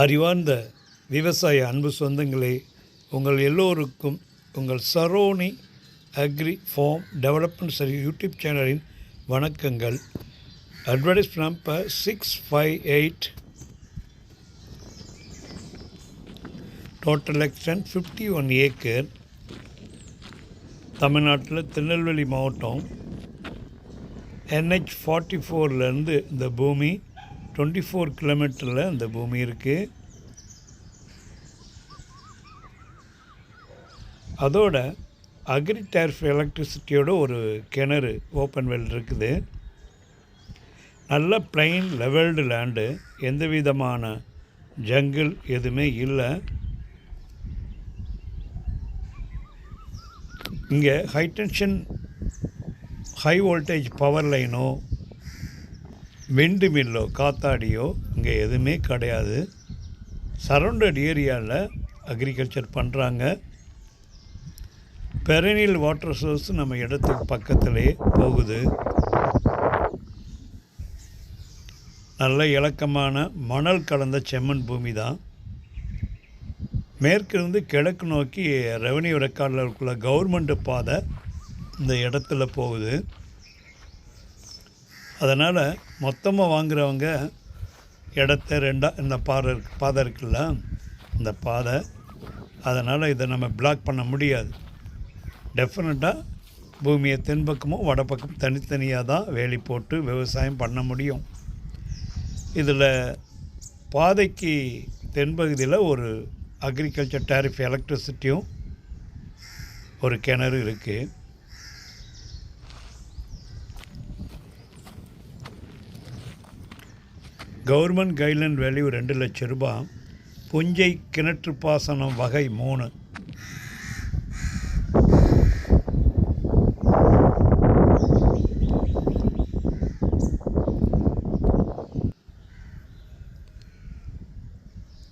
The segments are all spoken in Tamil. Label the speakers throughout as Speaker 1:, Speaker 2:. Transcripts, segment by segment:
Speaker 1: அறிவார்ந்த விவசாய அன்பு சொந்தங்களே உங்கள் எல்லோருக்கும் உங்கள் சரோனி அக்ரி ஃபார்ம் டெவலப்மெண்ட் சரி யூடியூப் சேனலின் வணக்கங்கள். Advertise number six five eight total extent fifty one acre தமிழ்நாட்டில் திருநெல்வேலி மாவட்டம். என்ஹெச் ஃபார்ட்டி ஃபோர்லேருந்து இந்த பூமி டுவெண்ட்டி ஃபோர் கிலோமீட்டரில் இந்த பூமி இருக்குது அதோட அக்ரி டேரிஃப் எலக்ட்ரிசிட்டியோட ஒரு கிணறு ஓப்பன் வெல் இருக்குது. நல்ல பிளைன் லெவல்டு லேண்டு எந்த விதமான ஜங்கிள் எதுவுமே இல்லை. இங்கே high tension high voltage power லைனோ விண்டு மில்லோ காத்தாடியோ இங்கே எதுவுமே கிடையாது. சரௌண்டட் ஏரியாவில் அக்ரிகல்ச்சர் பண்ணுறாங்க பெரனியல் வாட்டர் சோர்ஸ் நம்ம இடத்துக்கு பக்கத்திலே போகுது. நல்ல இலக்கமான மணல் கலந்த செம்மண் பூமி தான் மேற்கிருந்து கிழக்கு நோக்கி ரெவன்யூ ரெக்கார்டில் இருக்குள்ள கவர்மெண்ட் பாதை இந்த இடத்துல போகுது. அதனால் மொத்தமாக வாங்குகிறவங்க இடத்த ரெண்டாக இந்த பாதை இருக்கு பாதை இருக்குல்ல இந்த பாதை அதனால் இதை நம்ம பிளாக் பண்ண முடியாது. டெஃபினட்டாக பூமியை தென்பக்கமும் வடப்பக்கம் தனித்தனியாக தான் வேலி போட்டு விவசாயம் பண்ண முடியும். இதில் பாதைக்கு தென்பகுதியில் ஒரு அக்ரிகல்ச்சர் டேரிஃப் எலக்ட்ரிசிட்டியும் ஒரு கிணறு இருக்குது கவர்மெண்ட் கைட்லைன் வேல்யூ ரெண்டு லட்சம் ரூபாய் புஞ்சை கிணற்று பாசனம் வகை மூணு.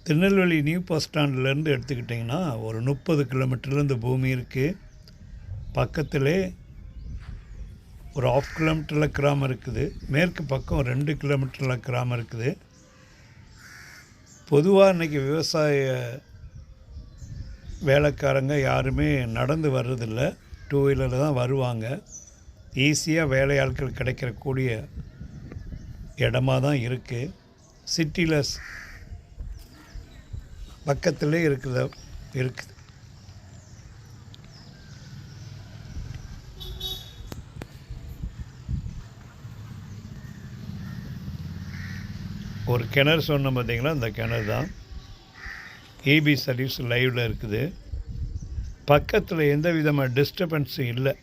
Speaker 1: திருநெல்வேலி நியூ பஸ் ஸ்டாண்ட்லேருந்து எடுத்துக்கிட்டிங்கன்னா ஒரு முப்பது கிலோமீட்டர்லேருந்து பூமி இருக்குது பக்கத்திலே ஒரு ஆஃப் கிலோமீட்டரில் கிராமம் இருக்குது. மேற்கு பக்கம் ரெண்டு கிலோமீட்டரில் கிராமம் இருக்குது. பொதுவாக இன்றைக்கி விவசாய வேலைக்காரங்க யாருமே நடந்து வர்றதில்ல. டூ வீலரில் தான் வருவாங்க. ஈஸியாக வேலையாட்கள் கிடைக்கிறக்கூடிய இடமா தான் இருக்குது சிட்டியில் பக்கத்திலே இருக்கிற இருக்குது ஒரு கிணறு சொன்னோம் பார்த்தீங்களா? அந்த கிணறு தான். ஏபி சர்வீஸ் லைவில் இருக்குது. பக்கத்தில் எந்த விதமான டிஸ்டர்பன்ஸும் இல்லை.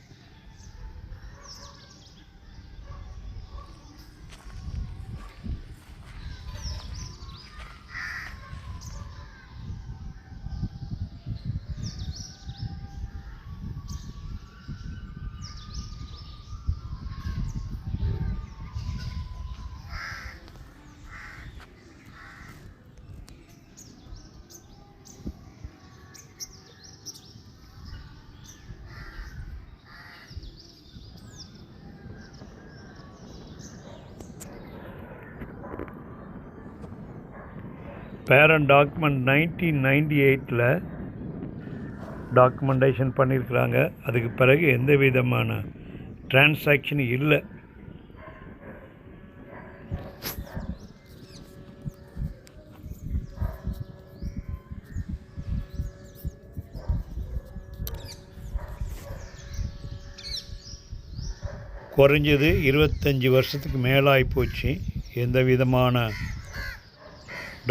Speaker 1: பேரண்ட் டாக்குமெண்ட் நைன்டீன் நைன்டி எயிட்டில் டாக்குமெண்டேஷன் பண்ணியிருக்கிறாங்க அதுக்கு பிறகு எந்த விதமான டிரான்சாக்ஷன் இல்லை. குறைஞ்சது இருபத்தஞ்சி வருஷத்துக்கு மேலாகி போச்சு. எந்த விதமான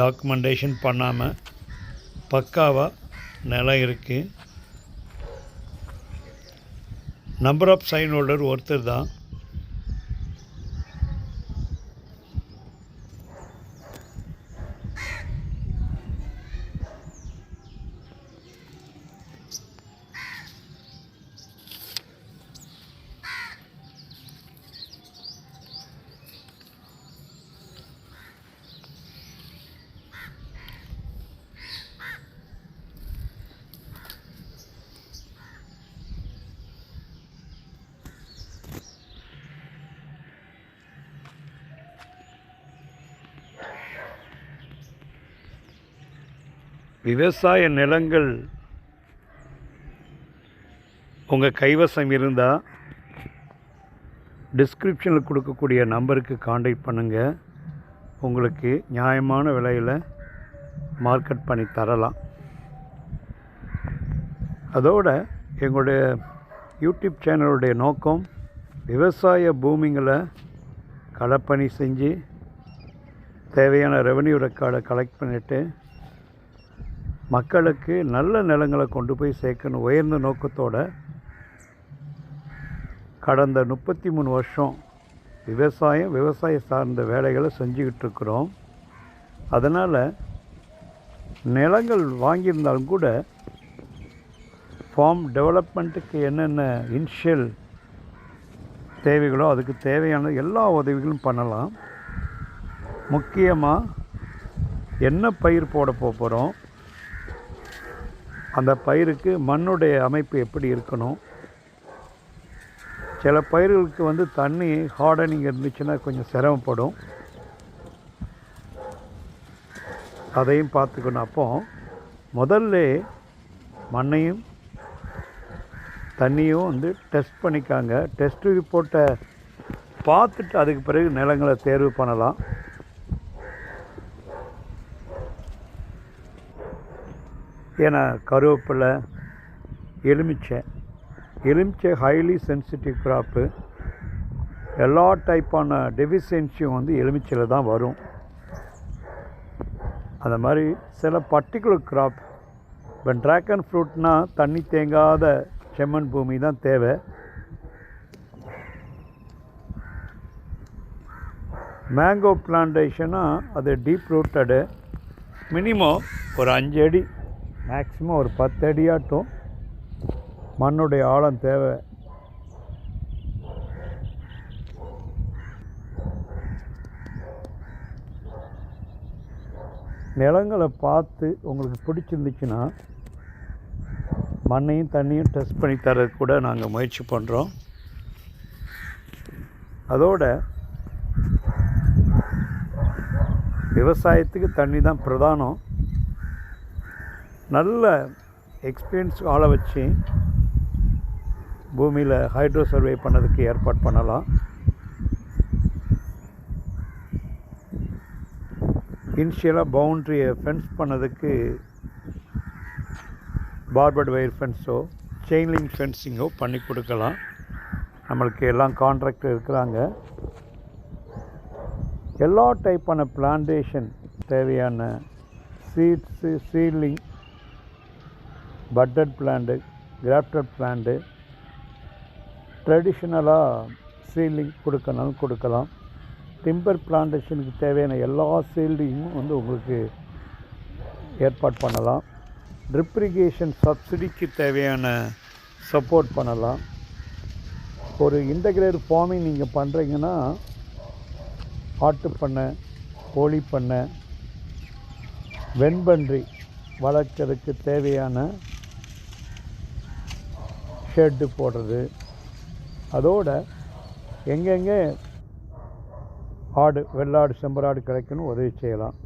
Speaker 1: டாக்குமெண்டேஷன் பண்ணாமல் பக்காவாக நிலம் இருக்குது நம்பர் ஆஃப் சைன் ஹோல்டர் ஒருத்தர் தான். விவசாய நிலங்கள் உங்கள் கைவசம் இருந்தால் டிஸ்கிரிப்ஷனில் கொடுக்கக்கூடிய நம்பருக்கு காண்டாக்ட் பண்ணுங்கள் உங்களுக்கு நியாயமான விலையில் மார்க்கெட் பண்ணி தரலாம். அதோட எங்களுடைய யூடியூப் சேனலுடைய நோக்கம் விவசாய பூமிங்களை களப்பணி செஞ்சு தேவையான ரெவென்யூ ரெக்கார்டை கலெக்ட் பண்ணிவிட்டு மக்களுக்கு நல்ல நிலங்களை கொண்டு போய் சேர்க்கணும். உயர்ந்த நோக்கத்தோட கடந்த முப்பத்தி மூணு வருஷம் விவசாயம் விவசாய சார்ந்த வேலைகளை செஞ்சுக்கிட்டு இருக்கிறோம். அதனால் நிலங்கள் வாங்கியிருந்தாலும் கூட ஃபார்ம் டெவலப்மெண்ட்டுக்கு என்னென்ன இன்ஷியல் தேவைகளோ அதுக்கு தேவையான எல்லா உதவிகளும் பண்ணலாம். முக்கியமாக என்ன பயிர் போட போகிறோம் அந்த பயிருக்கு மண்ணுடைய அமைப்பு எப்படி இருக்கணும்? சில பயிர்களுக்கு வந்து தண்ணி ஹார்டனிங் இருந்துச்சுன்னா கொஞ்சம் சிரமப்படும். அதையும் பார்த்துக்கணும். அப்போ முதல்ல மண்ணையும் தண்ணியும் வந்து டெஸ்ட் பண்ணிக்காங்க. டெஸ்ட் ரிப்போர்ட்டை பார்த்துட்டு அதுக்கு பிறகு நிலங்களை தேர்வு பண்ணலாம். ஏன்னா கருவேப்பிலை எலுமிச்சை. எலுமிச்சை ஹைலி சென்சிட்டிவ் கிராப்பு எல்லா டைப்பான டெஃபிஷியன்சியும் வந்து எலுமிச்சையில் தான் வரும். அந்த மாதிரி சில பர்டிகுலர் கிராப் இப்போ ட்ராகன் ஃப்ரூட்னால் தண்ணி தேங்காத செம்மண் பூமி தான் தேவை. மேங்கோ பிளான்டேஷனாக அது டீப் ரூட்டடு மினிமம் ஒரு அஞ்சு அடி. மேக்ஸிமம் ஒரு பத்து அடியாட்டும் மண்ணுடைய ஆழம் தேவை. நிலங்களை பார்த்து உங்களுக்கு பிடிச்சிருந்துச்சுன்னா மண்ணையும் தண்ணியும் டெஸ்ட் பண்ணி தரது கூட நாங்கள் முயற்சி பண்ணுறோம் அதோட விவசாயத்துக்கு தண்ணி தான் பிரதானம். நல்ல எக்ஸ்பீரியன்ஸ் ஆளை வச்சு பூமியில் ஹைட்ரோ சர்வே பண்ணதுக்கு ஏற்பாடு பண்ணலாம். இனிஷியலாக பவுண்ட்ரியை ஃபென்ஸ் பண்ணதுக்கு பார்பர்ட் வயர் ஃபென்ஸோ செயின்லிங் ஃபென்சிங்கோ பண்ணி கொடுக்கலாம். நம்மளுக்கு எல்லாம் கான்ட்ராக்டர் இருக்கிறாங்க. எல்லா டைப்பான பிளான்டேஷன் தேவையான seeds seedling budded plant grafted plant ட்ரெடிஷ்னலாக சீல்டிங் கொடுக்கணும் கொடுக்கலாம் டிம்பர் பிளான்டேஷனுக்கு தேவையான எல்லா சீல்டிங்கும் வந்து உங்களுக்கு ஏற்பாடு பண்ணலாம். ட்ரிப்ரிகேஷன் சப்சிடிக்கு தேவையான சப்போர்ட் பண்ணலாம். ஒரு இன்டகிரேட் ஃபார்மிங் நீங்கள் பண்ணுறீங்கன்னா ஆட்டு பண்ணை கோழி பண்ணை வெண்பன்றி வளர்க்கறதுக்கு தேவையான ஷெட்டு போடுறது. அதோட எங்கெங்கே ஆடு வெள்ளாடு செம்பராடு கிடைக்கணும் உதவி செய்யலாம்.